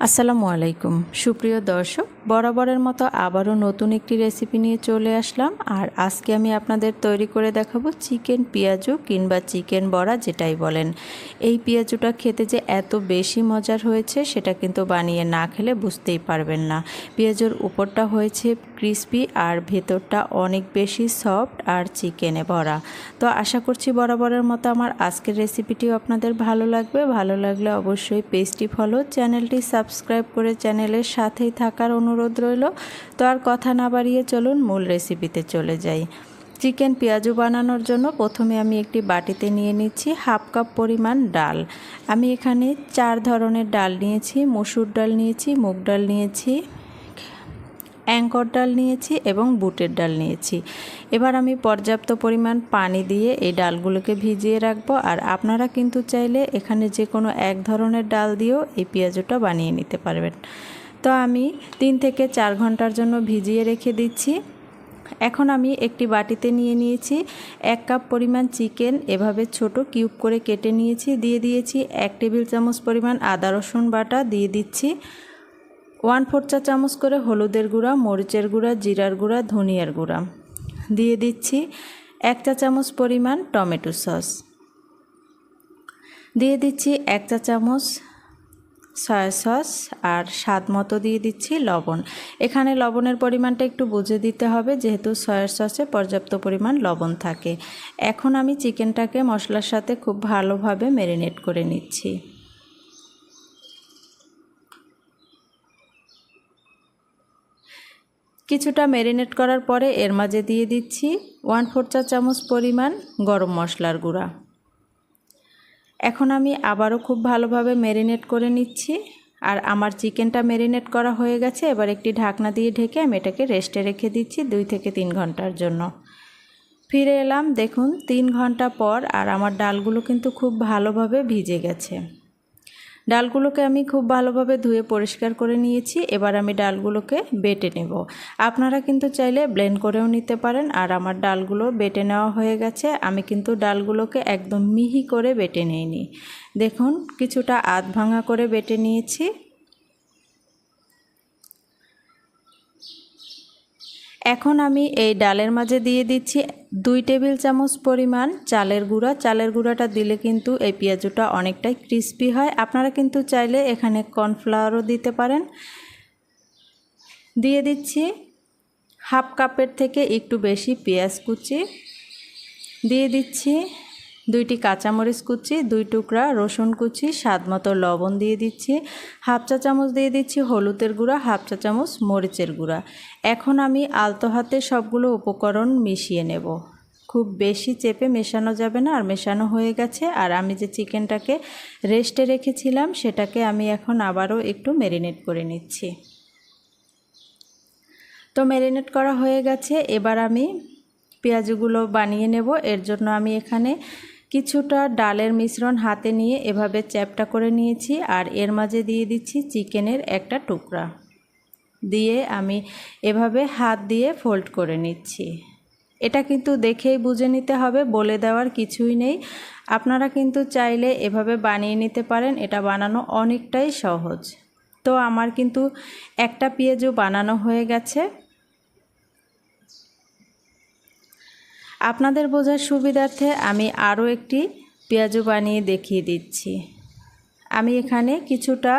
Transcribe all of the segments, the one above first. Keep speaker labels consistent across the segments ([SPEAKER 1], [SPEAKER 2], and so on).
[SPEAKER 1] আসসালামু আলাইকুম। সুপ্রিয় দর্শক, বরাবরের মতো আবারও নতুন একটি রেসিপি নিয়ে চলে আসলাম। আর আজকে আমি আপনাদের তৈরি করে দেখাবো চিকেন পেঁয়াজু কিংবা চিকেন বড়া, যেটাই বলেন। এই পেঁয়াজুটা খেতে যে এত বেশি মজার হয়েছে, সেটা কিন্তু বানিয়ে না খেলে বুঝতেই পারবেন না। পেঁয়াজুর উপরটা হয়েছে ক্রিস্পি আর ভেতরটা অনেক বেশি সফট আর চিকেনে ভরা। তো আশা করছি বরাবরের মতো আমার আজকের রেসিপিটিও আপনাদের ভালো লাগবে। ভালো লাগলে অবশ্যই পেজটি ফলো চ্যানেলটি সাবস্ক্রাইব করে চ্যানেলের সাথেই থাকার অনুরোধ রইল। তো আর কথা না বাড়িয়ে চলুন মূল রেসিপিতে চলে যাই। চিকেন পেঁয়াজু বানানোর জন্য প্রথমে আমি একটি বাটিতে নিয়ে নিচ্ছি হাফ কাপ পরিমাণ ডাল। আমি এখানে চার ধরনের ডাল নিয়েছি, মসুর ডাল নিয়েছি, মুগ ডাল নিয়েছি অ্যাঙ্কর ডাল নিয়েছি এবং বুটের ডাল নিয়েছি। এবার আমি পর্যাপ্ত পরিমাণ পানি দিয়ে এই ডালগুলোকে ভিজিয়ে রাখব আর আপনারা কিন্তু চাইলে এখানে যে কোনো এক ধরনের ডাল দিয়েও এই পেঁয়াজুটা বানিয়ে নিতে পারবেন। তো আমি তিন থেকে চার ঘণ্টার জন্য ভিজিয়ে রেখে দিচ্ছি। এখন আমি একটি বাটিতে নিয়ে নিয়েছি এক কাপ পরিমাণ চিকেন, এভাবে ছোট কিউব করে কেটে নিয়েছি, দিয়ে দিয়েছি এক টেবিল চামচ পরিমাণ আদা রসুন বাটা, দিয়ে দিচ্ছি। ওয়ান ফোর চা চামচ করে হলুদের গুঁড়া, মরিচের গুঁড়া, জিরার গুঁড়া, ধনিয়ার গুঁড়া। দিয়ে দিচ্ছি এক চা চামচ পরিমাণ টমেটো সস। দিয়ে দিচ্ছি এক চা চামচ সয়া সস আর স্বাদ মতো দিয়ে দিচ্ছি লবণ। এখানে লবণের পরিমাণটা একটু বুঝে দিতে হবে, যেহেতু সয়ার সসে পর্যাপ্ত পরিমাণ লবণ থাকে। এখন আমি চিকেনটাকে মশলার সাথে খুব ভালোভাবে ম্যারিনেট করে নিচ্ছি। কিছুটা ম্যারিনেট করার পরে এর মাঝে দিয়ে দিচ্ছি ওয়ান ফোর চা চামচ পরিমাণ গরম মশলার গুঁড়া। এখন আমি আবারও খুব ভালোভাবে ম্যারিনেট করে নিচ্ছি। আর আমার চিকেনটা ম্যারিনেট করা হয়ে গেছে, এবার একটি ঢাকনা দিয়ে ঢেকে আমি এটাকে রেস্টে রেখে দিচ্ছি দুই থেকে তিন ঘণ্টার জন্য। ফিরে এলাম, দেখুন, তিন ঘণ্টা পর আর আমার ডালগুলো কিন্তু খুব ভালোভাবে ভিজে গেছে। ডালগুলোকে আমি খুব ভালোভাবে ধুয়ে পরিষ্কার করে নিয়েছি। এবার আমি ডালগুলোকে বেটে নেব। আপনারা কিন্তু চাইলে ব্লেন্ড করেও নিতে পারেন। আর আমার ডালগুলো বেটে নেওয়া হয়ে গেছে। আমি কিন্তু ডালগুলোকে একদম মিহি করে বেটে নিইনি। দেখুন, কিছুটা আধ ভাঙা করে বেটে নিয়েছি। এখন আমি এই ডালের মাঝে দিয়ে দিচ্ছি দুই টেবিল চামচ পরিমাণ চালের গুঁড়া। চালের গুঁড়াটা দিলে কিন্তু এই পেঁয়াজুটা অনেকটাই ক্রিস্পি হয়। আপনারা কিন্তু চাইলে এখানে কর্নফ্লাওয়ারও দিতে পারেন। দিয়ে দিচ্ছি হাফ কাপের থেকে একটু বেশি পেঁয়াজ কুচি। দিয়ে দিচ্ছি দুইটি কাঁচামরিচ কুচি, দুই টুকরা রসুন কুচি, স্বাদ মতো লবণ দিয়ে দিচ্ছি, হাফ চা চামচ দিয়ে দিচ্ছি হলুদের গুঁড়া, হাফ চা চামচ মরিচের গুঁড়া। এখন আমি আলতো হাতে সবগুলো উপকরণ মিশিয়ে নেব। খুব বেশি চেপে মেশানো যাবে না, আর মেশানো হয়ে গেছে। আর আমি যে চিকেনটাকে রেস্টে রেখেছিলাম, সেটাকে আমি এখন আবারও একটু ম্যারিনেট করে নিচ্ছি। তো ম্যারিনেট করা হয়ে গেছে। এবার আমি পেঁয়াজগুলো বানিয়ে নেব। এর জন্য আমি এখানে কিছুটা ডালের মিশ্রণ হাতে নিয়ে এভাবে চ্যাপটা করে নিয়েছি আর এর মাঝে দিয়ে দিচ্ছি চিকেনের একটা টুকরা। দিয়ে আমি এভাবে হাত দিয়ে ফোল্ড করে নিচ্ছি। এটা কিন্তু দেখেই বুঝে নিতে হবে, বলে দেওয়ার কিছুই নেই। আপনারা কিন্তু চাইলে এভাবে বানিয়ে নিতে পারেন, এটা বানানো অনেকটাই সহজ। তো আমার কিন্তু একটা পেঁয়াজও বানানো হয়ে গেছে। আপনাদের বোঝার সুবিধার্থে আমি আরও একটি পেঁয়াজু বানিয়ে দেখিয়ে দিচ্ছি। আমি এখানে কিছুটা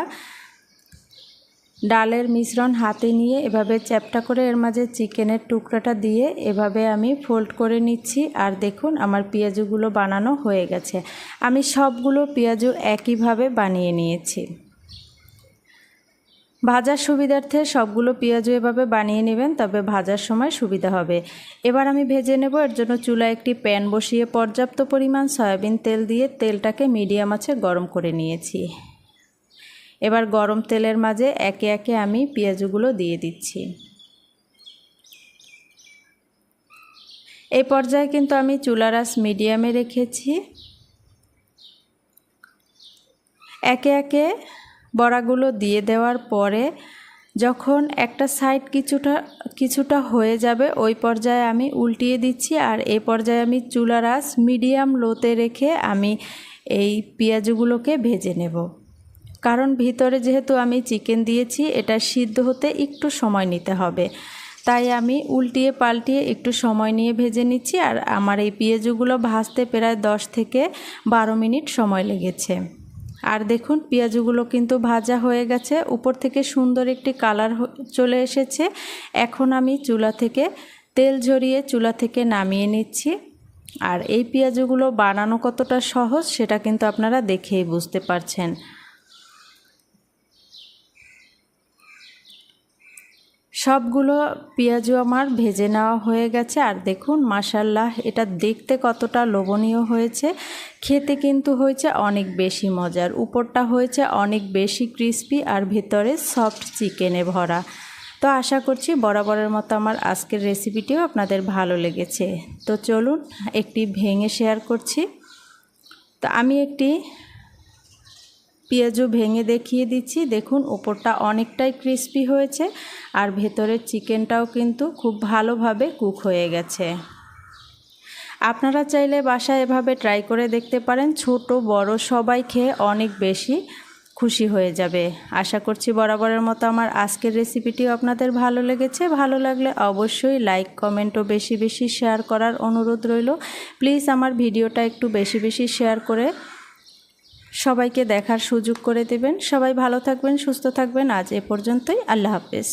[SPEAKER 1] ডালের মিশ্রণ হাতে নিয়ে এভাবে চ্যাপটা করে এর মাঝে চিকেনের টুকরাটা দিয়ে এভাবে আমি ফোল্ড করে নিচ্ছি আর দেখুন আমার পেঁয়াজুগুলো বানানো হয়ে গেছে। আমি সবগুলো পেঁয়াজু একইভাবে বানিয়ে নিয়েছি। ভাজার সুবিধার্থে সবগুলো পেঁয়াজও এভাবে বানিয়ে নেবেন, তবে ভাজার সময় সুবিধা হবে। এবার আমি ভেজে নেব, এর জন্য চুলায় একটি প্যান বসিয়ে পর্যাপ্ত পরিমাণ সয়াবিন তেল দিয়ে তেলটাকে মিডিয়াম আছে গরম করে নিয়েছি। এবার গরম তেলের মাঝে একে একে আমি পেঁয়াজগুলো দিয়ে দিচ্ছি। এই পর্যায়ে কিন্তু আমি চুলারাস মিডিয়ামে রেখেছি। একে একে বড়াগুলো দিয়ে দেওয়ার পরে যখন একটা সাইড কিছুটা কিছুটা হয়ে যাবে, ওই পর্যায়ে আমি উল্টিয়ে দিচ্ছি আর এই পর্যায়ে আমি চুলার আঁচ মিডিয়াম লোতে রেখে আমি এই পেঁয়াজগুলোকে ভেজে নেব। কারণ ভিতরে যেহেতু আমি চিকেন দিয়েছি, এটা সিদ্ধ হতে একটু সময় নিতে হবে। তাই আমি উল্টিয়ে পাল্টিয়ে একটু সময় নিয়ে ভেজে নিচ্ছি আর আমার এই পেঁয়াজগুলো ভাজতে প্রায় দশ থেকে বারো মিনিট সময় লেগেছে। আর দেখুন, পেঁয়াজগুলো কিন্তু ভাজা হয়ে গেছে। উপর থেকে সুন্দর একটি কালার চলে এসেছে। এখন আমি চুলা থেকে তেল ঝরিয়ে চুলা থেকে নামিয়ে নিচ্ছি। আর এই পেঁয়াজগুলো বানানো কতটা সহজ, সেটা কিন্তু আপনারা দেখেই বুঝতে পারছেন। সবগুলো পেঁয়াজও আমার ভেজে নেওয়া হয়ে গেছে। আর দেখুন মাসাল্লাহ এটা দেখতে কতটা লোভনীয় হয়েছে। খেতে কিন্তু হয়েছে অনেক বেশি মজার। উপরটা হয়েছে অনেক বেশি ক্রিস্পি আর ভেতরে সফট চিকেনে ভরা। তো আশা করছি বরাবরের মতো আমার আজকের রেসিপিটিও আপনাদের ভালো লেগেছে। তো চলুন একটি ভেঙে শেয়ার করছি। তো আমি একটি পেঁয়াজও ভেঙে দেখিয়ে দিচ্ছি। দেখুন ওপরটা অনেকটাই ক্রিস্পি হয়েছে আর ভেতরের চিকেনটাও কিন্তু খুব ভালোভাবে কুক হয়ে গেছে। আপনারা চাইলে বাসায় এভাবে ট্রাই করে দেখতে পারেন। ছোট, বড় সবাই খেয়ে অনেক বেশি খুশি হয়ে যাবে। আশা করছি বরাবরের মতো আমার আজকের রেসিপিটিও আপনাদের ভালো লেগেছে। ভালো লাগলে অবশ্যই লাইক কমেন্ট ও বেশি বেশি শেয়ার করার অনুরোধ রইল। প্লিজ আমার ভিডিওটা একটু বেশি বেশি শেয়ার করে সবাইকে দেখার সুযোগ করে দেবেন। সবাই ভালো থাকবেন, সুস্থ থাকবেন। আজ এ পর্যন্তই। আল্লাহ হাফেজ।